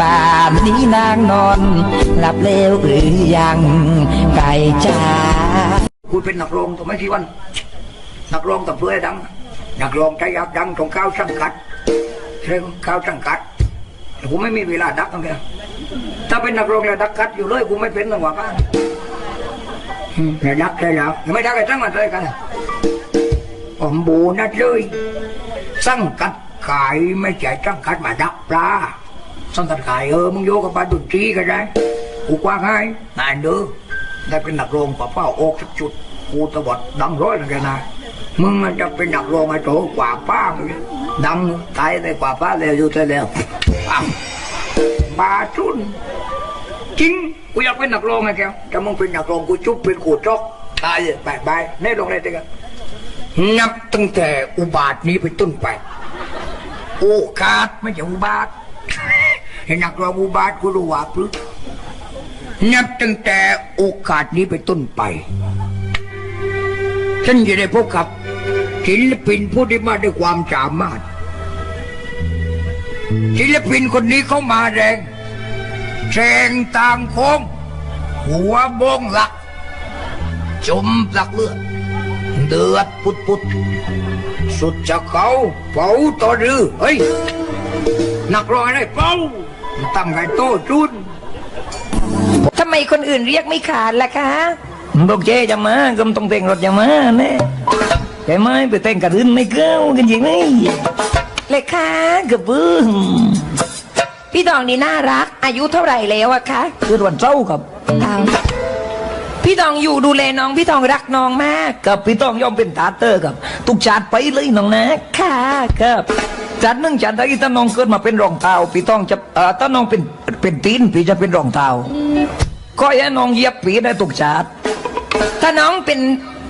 ป่านนี้นางนอน หลับเร็วหรือยังไก่จ้ากูเป็นนักร้องตัวไหม่กี่วัน นักร้องต้องเพื่อดัง นักร้องใจอยากดังต้องก้าวสังกัดเชิงก้าวสังกัดแต่กูไม่มีเวลาดักตรงนี้ถ้าเป็นนักร้องแล้วดักกัดอยู่เลยกูไม่เป็นหรอกว่ากันแต่ดักได้แล้วยังไม่ดักไอ้ตั้งมันเลยกันผมบูนัดเลยสังกัดขายไม่ใช่สังกัดมาดักปลา สังกัดขายเออมึงโยกกับปลาดุนตรีก็ได้กูกว้างให้นายเด้อได้เป็นนักรองกว่าเป้าโอกสักจุดกูตะวัดดังร้อยแล้วแกนะมึงมันจะเป็นนักรองไอ้โตกว่าป้าดังตายได้กว่าป้าแล้วอยู่แต่แล้วอ้าวบาชุนจริงกูอยากเป็นนักรองไงแกถ้ามึงเป็นนักรองกูจุบเป็นกูจอกตายเลยบายบายแน่ลงเลยเด็กนับตั้งแต่อุบาทนี้เป็นต้นไปโอกาสไม่ใช่อุบาท นนักร้องอุบาทกูรู้ว่าปลึกนับตั้งแต่โอกาสนี้เป็นต้นไปฉันจะได้พบกับศิลปินผู้ที่มาด้วยความสามารถศิลปินคนนี้เขามาแรงแซงต่างโค้งหัวโบงหลัก จมหลักเลือดเดือดปุดปุดสุดจะเขาเป่าต่อรือเฮ้ยนักร้องอะไรเป่า ตั้งไงโตจุนทำไมคนอื่นเรียกไม่ขาดล่ะคะบอกเจจะมาก็ต้องแต่งรถจะมาแน่แต่ไม่ไปแต่งกับอื่นไม่เก้ากันจริงไหมเลยค่ะกระบึ้งพี่ตองนี่น่ารัก อายุเท่าไหร่แล้วอะคะคือวันเจ้ากับอ้าวพี่ตองอยู่ดูแลน้องพี่ตองรักน้องมาก กับพี่ตองยอมเป็นตาเตอร์กับตุกชาติไปเลยน้องนะค่ะครับ จัดหนึ่งจัดได้ถ้าน้องเกิดมาเป็นรองเท้าพี่ตองจะเอ่อถ้าน้องเป็นเป็นตีนพี่จะเป็นรองเท้าก็ให้น้องเหยียบปีได้ตุกชาติถ้าน้องเป็น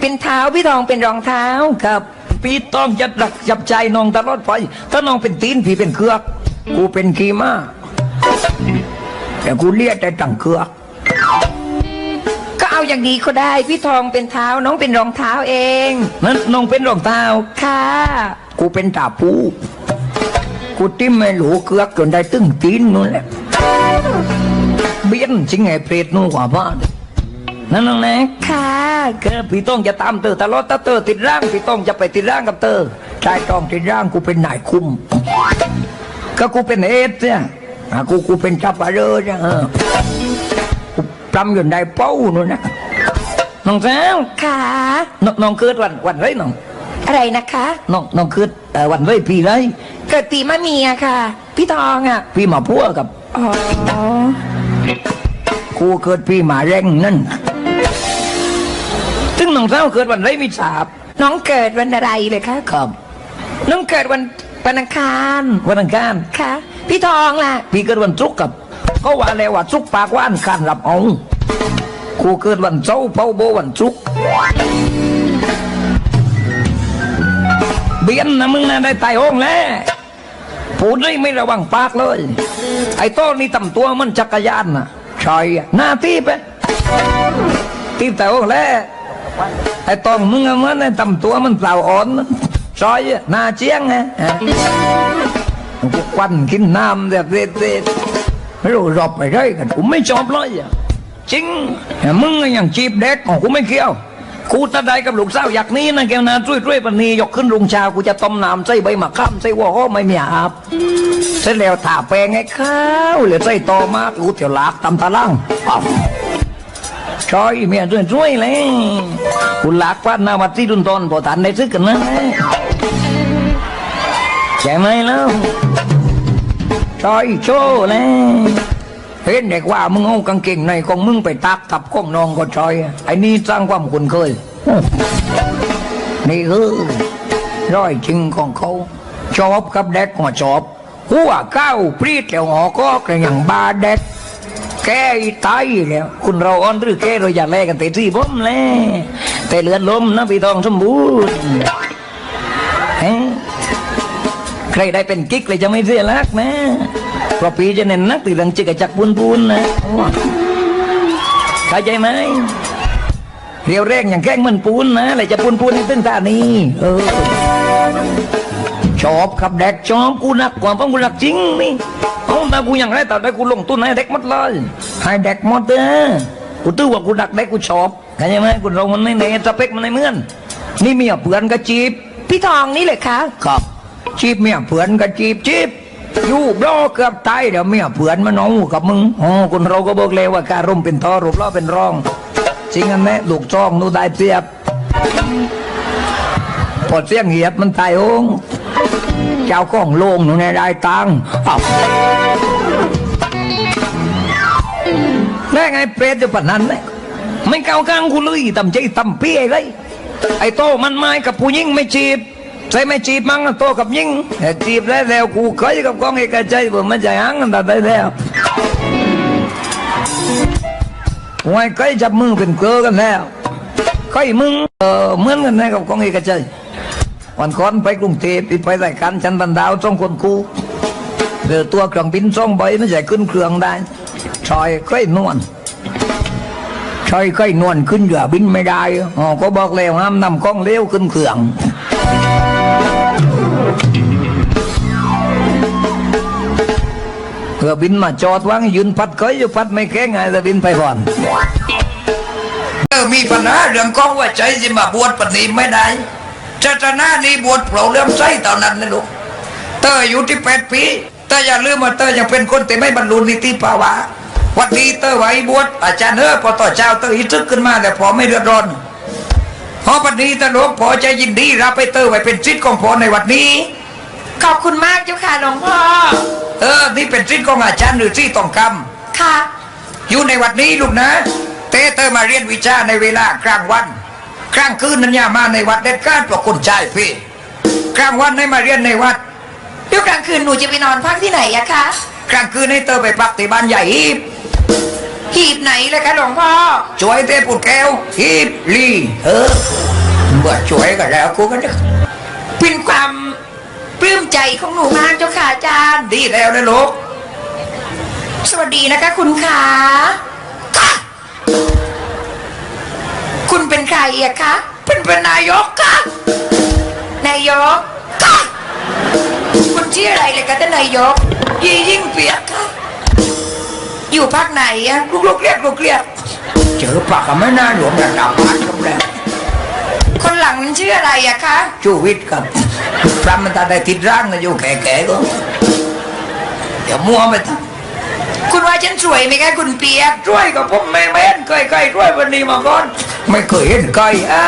เป็นเท้าพี่ทองเป็นรองเท้าครับพี่ต้องจะรักจับใจน้องตลอดไปถ้าน้องเป็นตีนพี่เป็นเครือกกูเป็นขีม้าแต่กูเรียกแต่ตั้งเครือกก็เอาอย่างนี้ก็ได้พี่ทองเป็นเท้าน้องเป็นรองเท้าเองนั้นน้องเป็นรองเท้าค่ะ กูเป็นตาปู กูติ้มไม่หลูเครือกจนได้ตึ้งตีนนู่นแหละเบี้ยนจริงไงเปรตนู่นกว่าบ้านนั่นน้องนะค่ะก็พี่ต้องจะตามเตอตลอดถ้าเตอติดร่างพี่ต้องจะไปติดร่างกับเตอชายต้องติดร่างกูเป็นนายคุม ก็กูเป็นเอสเนี่ยอะกูกูเป็นจับปะเรอเนี่ยเออกูปรำอยู่ในเป้านู่นนะน้องสาวค่ะน้องน้องเกิดวันวันไรน้องอะไรนะคะน้องน้องเกิดเอ่อวันไรปีไร เกิดปีมะเมียค่ะ พี่ทองอะ พี่หมาพัวกับ อ๋อ กูเกิดปีหมาแรงนั่น ซึ่งน้องสาวเกิดวันไรไม่ทราบ น้องเกิดวันอะไรเลยคะครับ น้องเกิดวันวันอังคารวันอังคารค่ะ พี่ทองล่ะ พี่เกิดวันศุกร์กับก็ว่าแล้วว่าศุกร์ปากว่าอังคารรับเอาครูเกิดวันเสาร์เผาโบวันศุกร์เบียนนะมึงนะได้ตายห้องแล้ว พูดได้ไม่ระวังปากเลย ไอ้ต้นนี่ต่ำตัวมันจักรยานน่ะใช่อะหน้าที่ไปที่แต่ห้องแล้ไอ้ตองมึงอะมันไอ้ตำตัวมันเปล่าอ่อนซอยหน้าเจียงไงกูควันกินน้ำแบบเด็ดๆไม่รู้รอบไปได้กันกูไม่ชอบเลยจริงมึงอะอย่างจีบเด็กของกูไม่เกี่ยว กูตาใดกับลูกสาวอยากนี้นะแกนะช่วยช่วยๆปนียกขึ้นรุงชากูจะต้มน้ำใส่ใบมะขามใส่หัวหอไม่มีอาบเสร็จแล้วถาแปลงให้ข้าวเหลือใส่ตอมากูเถียวลากตำตะล่างอ้าวชอยเมียช่วยช่วยเลยคุณลักว่านาวัดที่ดุนตอนพอทันได้ซึกกันนะใช่ไหมแล้วชอยโชว์เลย เห็นเด็กว่ามึงเอากางเกงในของมึงไปตักทับของน้องก็ชอย ไอ้นี่สร้างความคุ้นเคย นี่คือร้อยจริงของเขาชอบกับเด็กหัวชอบหัวก้าปรีดแล้วหอก็กระอย่างบาเด็กแกอีตายแล้วคุณเราอ่อนหรือแกเราอย่าแลกันเตะที่ผมแลแต่เลือดลมนะพี่ทองสมบูรณ์ใครได้เป็นกิ๊กเลยจะไม่เสียรักนะ เพราะปีจะเน้นนักตีเรื่องจิกกะจักปูนปูนๆนะเข้าใจไหมเรียวแรงอย่างแกล้งเหมันปูนนะอะไรจะปูนปูนในตึ้งตานี้เออชอบครับเด็กชอบกูนักกว่าเพราะกูรักจริงนี่เอาแต่กูอย่างไรแต่ได้กูลงทุนให้เด็กหมดเลยให้เด็กหมดเด้อกูตื้อว่ากูดักเด็กกูชอบเข้าใจไหมกูเรามันไม่ในสเปคมันไม่เหมือนนี่เมียเพื่อนก็จีบพี่ทองนี่เลยคะครับจีบเมียเพื่อนก็จีบจีบ อยู่บล้อเกือบตายเดี๋ยวเมียเพื่อนมาน้องกับมึงโอ๋อคนเราก็บอกเลยว่าการร่มเป็นท่อรูปล้อเป็นร่องจริงอันนี้ลูกจ้องนูได้เปรียบพอเสียงเหียบมันตายองเจ้าของโลงหนูเนี่ยได้ตังอ้าวได้ไงเปรตจะปานนั้นเนี่ยไม่เกากลางกูเลยตำใจตำเปี้ยเลยไอ้โตมันไม้กับผู้หญิงไม่จีบ ใช่ไม่จีบมั้งโตกับหญิงจีบแล้วแล้วกูเคยกับกองเอกใจผมมันจะหังกันได้แล้วไว้เคยจับมือเป็นเกลือกันแล้วเคยมึงเออเหมือนกันนะกับกองเอกใจวันก่อนไปกรุงเทพไปรายการจันทร์บันดาวสองคนคู่เรือตัวเครื่องบินสองใบไม่ใช่ขึ้นเครื่องได้ชอยเคยนวลชอยเคยนวลขึ้นเรือบินไม่ได้อ๋อก็บอกแล้วห้ามนำกล้องเลี้ยวขึ้นเครื่อง เรือบินมาจอดวางยืนพัดเคยอยู่พัดไม่แข็งไงเรือบินไปก่อนเออมีปัญหาเรื่องกล้องว่าใจจะมาบวชปฏิไม่ได้ศาสนานี้บวชเปล่าเลื่อมใสเท่านั้นนะลูกเตออยู่ที่แปดปีเตออย่าลืมว่าเตอยังเป็นคนที่ไม่บรรลุนิติภาวะวันนี้เตอไหวบวชอาจารย์เฮ้อพอต่อเจ้าเตออีทึกขึ้นมาแต่พอไม่เดือดร้อนเพราะวันนี้ตาหลวงพอจะยินดีรับไปเตอไว้เป็นศิษย์ของพอในวันนี้ ขอบคุณมากเจ้าค่ะหลวงพ่อ เออ นี่เป็นศิษย์ของอาจารย์หรือศิษย์ต้องคค่ะำอยู่ในวัดนี้ลูกนะ เตเตอมาเรียนวิชาในเวลากลางวัน กลางคืนนั้นอย่ามาในวัดเด็ดขาดเพราะคนใจพี่ กลางวันให้มาเรียนในวัดเดี๋ยวกลางคืนหนูจะไปนอนพักที่ไหนอะคะกลางคืนให้เตอไปพักที่บ้านใหญ่ฮีบหีบไหนเลยคะหลวงพ่อช่วยเตปุดแก้วฮีบลีเออเมื่อช่วยก็แล้วกูก็นึกเป็นความ ปลื้มใจของหนูมากเจ้าค่ะอาจารย์ ดีแล้วนะลูก สวัสดีนะคะ คุณขาค่ะคุณเป็นใครอะคะ เป็นเป็นนายกค่ะ นายกค่ะคุณชื่ออะไรเลยคะท่านนายก ยี่ยิ่งเปียกค่ะ อยู่ภาคไหนอะลูกลูกเรียกลูกเรียกเจอปากกับแม่นาหลวงระดับพันกับแล้วคนหลังนั้นชื่ออะไรอะคะ ชูวิทย์ครับ พระมันตาได้ติดร่างนะอยู่แก่ๆก็อย่ามัวไปทั้งคุณว่าฉันสวยไหมคะคุณเปียกช่วยกับผมแม่แม่นเคยเคยช่วยวันนี้มาก่อนไม่เคยเห็นใครอะ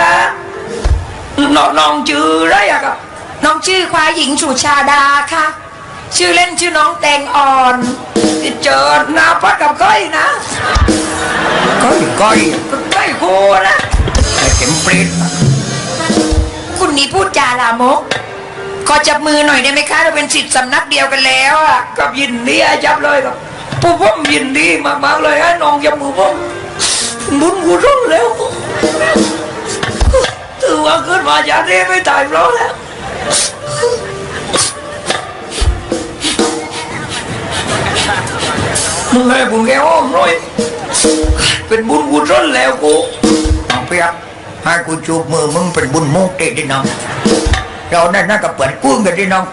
น้องชื่ออะไรอะครับน้องชื่อควายหญิงสุชาดาค่ะ ชื่อเล่นชื่อน้องแตงอ่อนเจอหน้าพัดกับก้อยนะก้อยก้อยก้อยโคนะไอ้เข็มปริดคุณนี่พูดจาลามก ขอจับมือหน่อยได้ไหมคะเราเป็นสิทธิ์สำนักเดียวกันแล้วอะกับยินดีอาจับเลยครับผู้ผมยินดีมากๆเลยให้น้องจับมือผมบุญกุศลแล้วถือว่าขึ้นมาจากนี้ไม่ตายเพราะแล้วมึงให้บุญแกอ้อมหน่อยเป็นบุญกุศลแล้วกูน้องเปียกให้กูจูบมือมึงเป็นบุญโมกเด็ดดิน้อง เราได้น่ากับเปิดกุ้งกันดิน้อง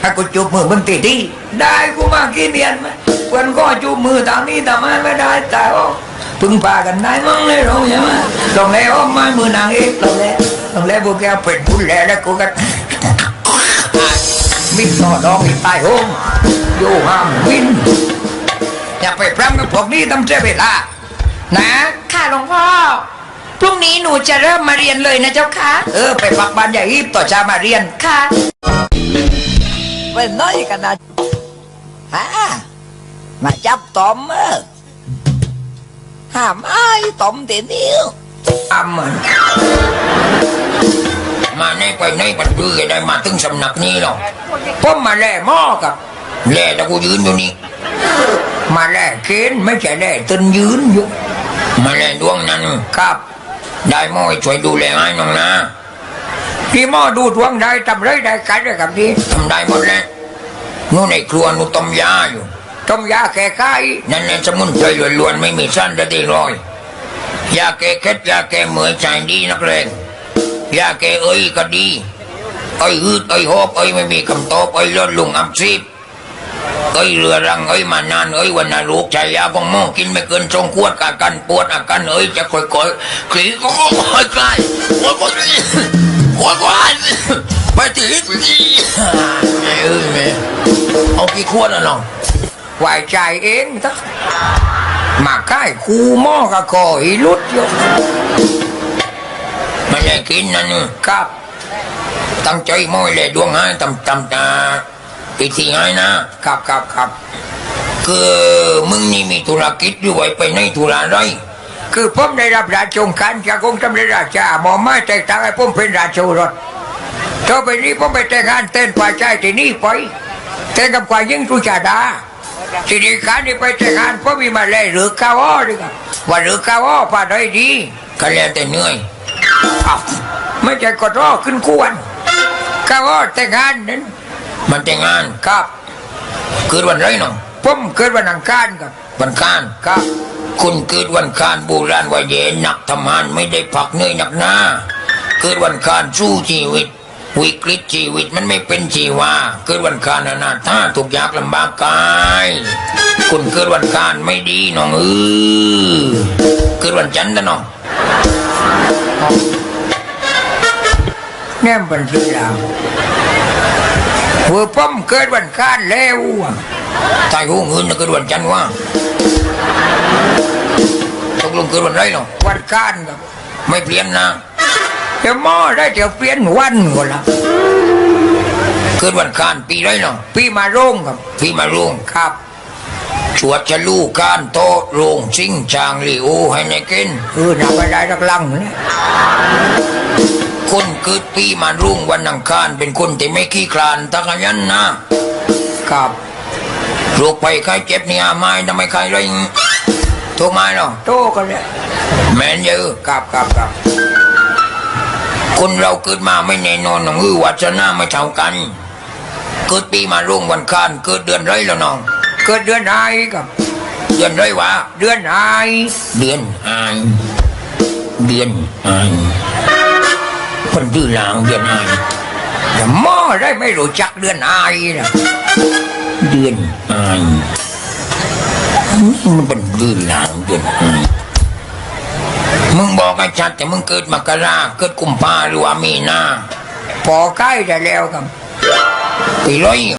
ให้กูจูบมือมึงตีดีได้กูมากี่เนียนไหมเพื่อนก็จูบมือทางนี้ทำไมไม่ได้แต่ว่าพึ่งพากันได้มั้งเลยเราใช่ไหมตรงแล้วไม้มือนางเอกตรงแล้วตรงแล้วพวกแกเป็นบุญแล้วแล้วกูก็มิดต่อดองอีกตายโหงอยู่ห้ามวินอย่าไปพร่ำกับพวกนี้ต้องเสียเวลานะค่ะหลวงพ่อ พรุ่งนี้หนูจะเริ่มมาเรียนเลยนะเจ้าคะเออ ไปพักบ้านใหญ่อีบต่อเชามาเรียนค่ะไปน้อยกันนะฮะมาจับตอมเออห้ามไอ้ตอมเตีนิ้วอ้ำมันมาในไปในบันดื้อได้มาถึงสำนักนี้หรอกผมมาแล่หม้อกับแล่แล้วกูยืนอยู่นี่มาแล่เกณฑ์ไม่ใช่แล่ตึนยืนอยู่มาแล่ดวงนั้นครับ ได้หม้อช่วยดูแลให้น้องนะพี่หม้อดูดวงได้ทำไรได้กันได้กับนี้ทำได้หมดแล้วนู่นในครัวนู่นต้มยาอยู่ต้มยาแก้ไข้นั่นในสมุนไพรล้วนๆไม่มีสั้นแต่ดีร้อยยาแก้เคล็ดยาแก้เหมือยใจดีนักเลงยาแก้เอ้ยก็ดีไอ้อืดไอ้ยหอบไอ้ไม่มีคำตอบไอ้ยลดลุงอับซีบ ไอ้ยเรือรังไอ้ยมานานไอ้ยวันนาลูกชายาบองโมกินไม่เกินสองขวดอาการปวดอาการเอ้ยจะค่อยๆคลีก็ค่อยๆคลายค่อยๆค่อยๆไปทีเอ้ยแม่เอากี่ขวดอะน้องไหวใจเองทักมาใกล้คูหม้อกับคออีลุดอยู่ไม่ได้กินนะนี่ครับตั้งใจมอยเลยดวงให้ตำตำตา ปีที่ให้นะครับครับครับคือมึงนี่มีธุรกิจด้วยไปในธุระไรคือผมได้รับราชองค์การจากองค์สมเด็จราชาหมอไม้แต่งตั้งให้ผมเป็นราชโอรสต่อไปนี้ผมไปแต่งงานเต้นป่าใจที่นี่ไปแต่งกับกวายยิ่งสุชาดาทีนี้การนี้ไปแต่งงานผมมีมาเลยหรือข้าวอ้อดีครับว่าหรือข้าวอ้อป่าได้ดีก็แล้วแต่เหนื่อยอ้าวไม่ใช่กดรอขึ้นควรข้าวอ้อแต่งงานนั้น มันแต่งงานครับ เกิดวันไรน้องผมเกิดวันอังคารครับวันคานครับ คุณเกิดวันคานโบราณว่าเย็นหนักทำงานไม่ได้พักเหนื่อยหนักหน้าเกิดวันคานสู้ชีวิต วิกฤตชีวิตมันไม่เป็นชีวาเกิดวันคานอนาถาทุกยากลำบากกายคุณเกิดวันคานไม่ดีน้องเออเกิดวันจันทร์นะน้องแน่มเป็นชื่อเรา เว่าผมเกิดวันอังคารแล้วตายหูเงินเกิดวันจันทร์ว่าตกลงเกิดวันไรน้องวันอังคารครับไม่เปลี่ยนนะเจะหม้อได้เดี๋ยวเปลี่ยนวันก็ละเกิดวันคานปีไรน้องพี่มาโรงครับพี่มารุงครับชวดจะลูกการโตโรงซิงจางลีโอให้ในกินเออนับไปได้รักลังเนี่ย คนเกิดปีมารุ่งวันอังคารเป็นคนที่ไม่ขี้คลานทักขยันนะ ครับโรคไปไข้เจ็บเนี่ยไม่ทำไมใครเลยถูกไหมเนาะโตกันเลยแมนเยอะครับครับครับคนเราเกิดมาไม่แน่นอนน้องอือวัชนาไม่เท่ากัน เกิดปีมารุ่งวันอังคารเกิดเดือนไรแล้วน้อง เกิดเดือนไอครับ เดือนไรวะ เดือนไอเดือนอายเดือนอาย คนดื้อนางเดือนอายแต่หมอได้ไม่รู้จักเดือนอายนะเดือนอายมันเป็นดื้อนางเดือนอายมึงบอกกันชัดแต่มึงเกิดมกราเกิดกุมภาหรือว่ามีนาพอใกล้ได้แล้วครับไปร้อย